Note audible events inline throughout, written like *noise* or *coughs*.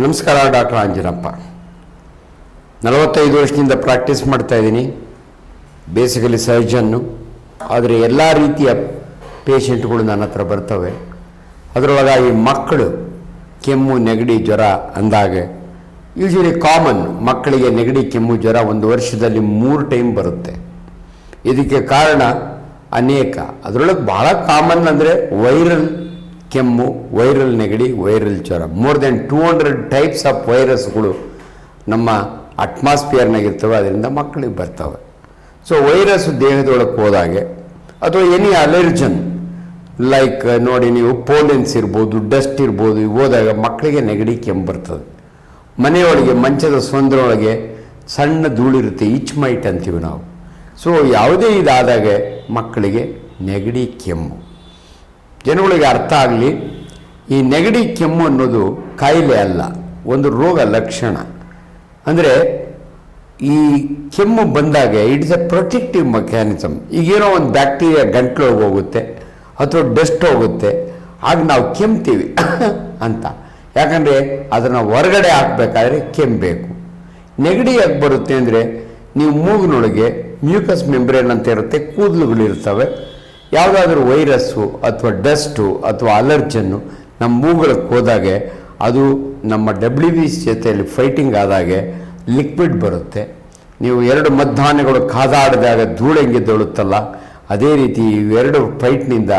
ನಮಸ್ಕಾರ, ಡಾಕ್ಟರ್ ಅಂಜನಪ್ಪ ನಲವತ್ತೈದು ವರ್ಷದಿಂದ ಪ್ರಾಕ್ಟೀಸ್ ಮಾಡ್ತಾ ಇದ್ದೀನಿ. Basically surgeon. ಆದರೆ ಎಲ್ಲ ರೀತಿಯ ಪೇಷಂಟ್ಗಳು ನನ್ನ ಹತ್ರ ಬರ್ತವೆ. ಅದರೊಳಗಾಗಿ ಮಕ್ಕಳು ಕೆಮ್ಮು, ನೆಗಡಿ, ಜ್ವರ ಅಂದಾಗ ಯೂಶಲಿ ಕಾಮನ್ ಮಕ್ಕಳಿಗೆ ನೆಗಡಿ, ಕೆಮ್ಮು, ಜ್ವರ ಒಂದು ವರ್ಷದಲ್ಲಿ ಮೂರು ಟೈಮ್ ಬರುತ್ತೆ. ಇದಕ್ಕೆ ಕಾರಣ ಅನೇಕ. ಅದರೊಳಗೆ ಭಾಳ ಕಾಮನ್ ಅಂದರೆ ವೈರಲ್ ಕೆಮ್ಮು, ವೈರಲ್ ನೆಗಡಿ, ವೈರಲ್ ಜ್ವರ. More than two hundred types of ವೈರಸ್ಗಳು ನಮ್ಮ ಅಟ್ಮಾಸ್ಫಿಯರ್ನಾಗಿರ್ತವೆ ಅದರಿಂದ ಮಕ್ಕಳಿಗೆ ಬರ್ತವೆ. ಸೊ ವೈರಸ್ ದೇಹದೊಳಗೆ ಹೋದಾಗೆ, ಅಥವಾ ಎನಿ ಅಲರ್ಜನ್ ಲೈಕ್ ನೋಡಿ, ನೀವು ಪೋಲೆನ್ಸ್ ಇರ್ಬೋದು ಡಸ್ಟ್ ಇರ್ಬೋದು ಹೋದಾಗ ಮಕ್ಕಳಿಗೆ ನೆಗಡಿ, ಕೆಮ್ಮು ಬರ್ತದೆ. ಮನೆಯೊಳಗೆ, ಮಂಚದ ಸೊಂದರೊಳಗೆ ಸಣ್ಣ ಧೂಳಿರುತ್ತೆ ಇಚ್ ಮೈಟ್ ಅಂತೀವಿ ನಾವು. ಸೊ ಯಾವುದೇ ಇದಾದಾಗ ಮಕ್ಕಳಿಗೆ ನೆಗಡಿ, ಕೆಮ್ಮು. ಜನಗಳಿಗೆ ಅರ್ಥ ಆಗಲಿ, ಈ ನೆಗಡಿ ಕೆಮ್ಮು ಅನ್ನೋದು ಕಾಯಿಲೆ ಅಲ್ಲ, ಒಂದು ರೋಗ ಲಕ್ಷಣ. ಅಂದರೆ ಈ ಕೆಮ್ಮು ಬಂದಾಗ ಇಟ್ಸ್ ಎ ಪ್ರೊಟೆಕ್ಟಿವ್ ಮೆಕ್ಯಾನಿಸಮ್. ಈಗೇನೋ ಒಂದು ಬ್ಯಾಕ್ಟೀರಿಯಾ ಗಂಟ್ಲೊಳಗೆ ಹೋಗುತ್ತೆ, ಅಥವಾ ಡಸ್ಟ್ ಹೋಗುತ್ತೆ, ಆಗ ನಾವು ಕೆಮ್ತೀವಿ *coughs* ಅಂತ. ಯಾಕಂದರೆ ಅದನ್ನು ಹೊರಗಡೆ ಹಾಕಬೇಕಾದ್ರೆ ಕೆಮ್ಮಬೇಕು ನೆಗಡಿ ಯಾಕೆ ಬರುತ್ತೆ ಅಂದರೆ, ನೀವು ಮೂಗಿನೊಳಗೆ ಮ್ಯೂಕಸ್ ಮೆಂಬ್ರೇನ್ ಅಂತ ಇರುತ್ತೆ, ಕೂದಲುಗಳಿರ್ತವೆ ಯಾವುದಾದ್ರೂ ವೈರಸ್ಸು ಅಥವಾ ಡಸ್ಟು ಅಥವಾ ಅಲರ್ಜನ್ನು ನಮ್ಮ ಮೂಗಳಕ್ಕೆ ಹೋದಾಗೆ ಅದು ನಮ್ಮ ಡಬ್ಲ್ಯೂ ಸಿ ಜೊತೆಯಲ್ಲಿ ಫೈಟಿಂಗ್ ಆದಾಗೆ ಲಿಕ್ವಿಡ್ ಬರುತ್ತೆ. ನೀವು ಎರಡು ಮಧ್ಯಾಹ್ನಗಳು ಕಾದಾಡಿದಾಗ ಧೂಳೆಂಗೆದ್ದೊಳುತ್ತಲ್ಲ ಅದೇ ರೀತಿ ಇವೆರಡು ಫೈಟ್ನಿಂದ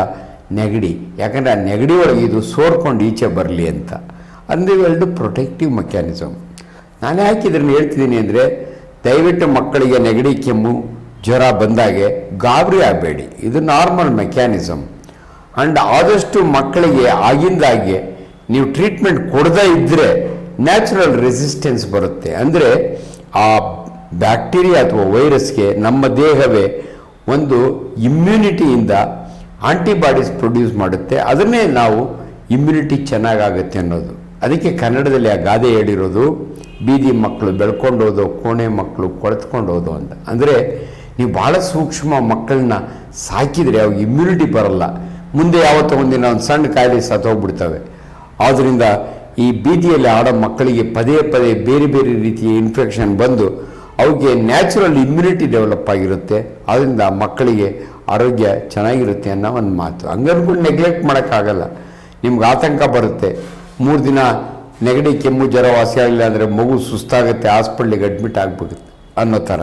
ನೆಗಡಿ, ಯಾಕಂದರೆ ಆ ನೆಗಡಿ ಒಳಗೆ ಇದು ಸೋರ್ಕೊಂಡು ಈಚೆ ಬರಲಿ ಅಂತ. ಅಂದರೆ ಇವೆರಡು ಪ್ರೊಟೆಕ್ಟಿವ್ ಮೆಕ್ಯಾನಿಸಮ್ ನಾನು ಯಾಕೆ ಇದನ್ನು ಹೇಳ್ತಿದ್ದೀನಿ ಅಂದರೆ ದಯವಿಟ್ಟು ಮಕ್ಕಳಿಗೆ ನೆಗಡಿ ಕೆಮ್ಮು ಜ್ವರ ಬಂದಾಗೆ ಗಾಬರಿ ಆಗಬೇಡಿ. ಇದು ನಾರ್ಮಲ್ ಮೆಕ್ಯಾನಿಸಮ್ ಆ್ಯಂಡ್ ಆದಷ್ಟು ಮಕ್ಕಳಿಗೆ ಆಗಿಂದಾಗೆ ನೀವು ಟ್ರೀಟ್ಮೆಂಟ್ ಕೊಡದೇ ಇದ್ದರೆ ನ್ಯಾಚುರಲ್ ರೆಸಿಸ್ಟೆನ್ಸ್ ಬರುತ್ತೆ. ಅಂದರೆ ಆ ಬ್ಯಾಕ್ಟೀರಿಯಾ ಅಥವಾ ವೈರಸ್ಗೆ ನಮ್ಮ ದೇಹವೇ ಒಂದು ಇಮ್ಯುನಿಟಿಯಿಂದ ಆಂಟಿಬಾಡೀಸ್ ಪ್ರೊಡ್ಯೂಸ್ ಮಾಡುತ್ತೆ. ಅದನ್ನೇ ನಾವು ಇಮ್ಯುನಿಟಿ ಚೆನ್ನಾಗಾಗುತ್ತೆ ಅನ್ನೋದು. ಅದಕ್ಕೆ ಕನ್ನಡದಲ್ಲಿ ಆ ಗಾದೆ ಹೇಳಿರೋದು, ಬೀದಿ ಮಕ್ಕಳು ಬೆಳ್ಕೊಂಡೋದು ಕೋಣೆ ಮಕ್ಕಳು ಕೊಳೆತ್ಕೊಂಡೋದು ಅಂತ. ಅಂದರೆ ನೀವು ಭಾಳ ಸೂಕ್ಷ್ಮ ಮಕ್ಕಳನ್ನ ಸಾಕಿದರೆ ಅವಾಗ ಇಮ್ಯುನಿಟಿ ಬರಲ್ಲ. ಮುಂದೆ ಯಾವತ್ತೋ ಒಂದಿನ ಒಂದು ಸಣ್ಣ ಕಾಯಿಲೆ ಸತ್ತೋಗ್ಬಿಡ್ತವೆ ಆದ್ದರಿಂದ ಈ ಬೀದಿಯಲ್ಲಿ ಆಡೋ ಮಕ್ಕಳಿಗೆ ಪದೇ ಪದೇ ಬೇರೆ ಬೇರೆ ರೀತಿಯ ಇನ್ಫೆಕ್ಷನ್ ಬಂದು ಅವಕ್ಕೆ ನ್ಯಾಚುರಲ್ ಇಮ್ಯುನಿಟಿ ಡೆವಲಪ್ ಆಗಿರುತ್ತೆ. ಆದ್ದರಿಂದ ಮಕ್ಕಳಿಗೆ ಆರೋಗ್ಯ ಚೆನ್ನಾಗಿರುತ್ತೆ ಅನ್ನೋ ಒಂದು ಮಾತು. ಹಂಗನ್ಕೊಂಡು ನೆಗ್ಲೆಕ್ಟ್ ಮಾಡೋಕ್ಕಾಗಲ್ಲ. ನಿಮ್ಗೆ ಆತಂಕ ಬರುತ್ತೆ. ಮೂರು ದಿನ ನೆಗಡಿ ಕೆಮ್ಮು ಜ್ವರ ವಾಸಿ ಆಗಲಿಲ್ಲ ಅಂದರೆ ಮಗು ಸುಸ್ತಾಗುತ್ತೆ, ಹಾಸ್ಪಿಟ್ಲಿಗೆ ಅಡ್ಮಿಟ್ ಆಗ್ಬಿಡುತ್ತೆ ಅನ್ನೋ ಥರ.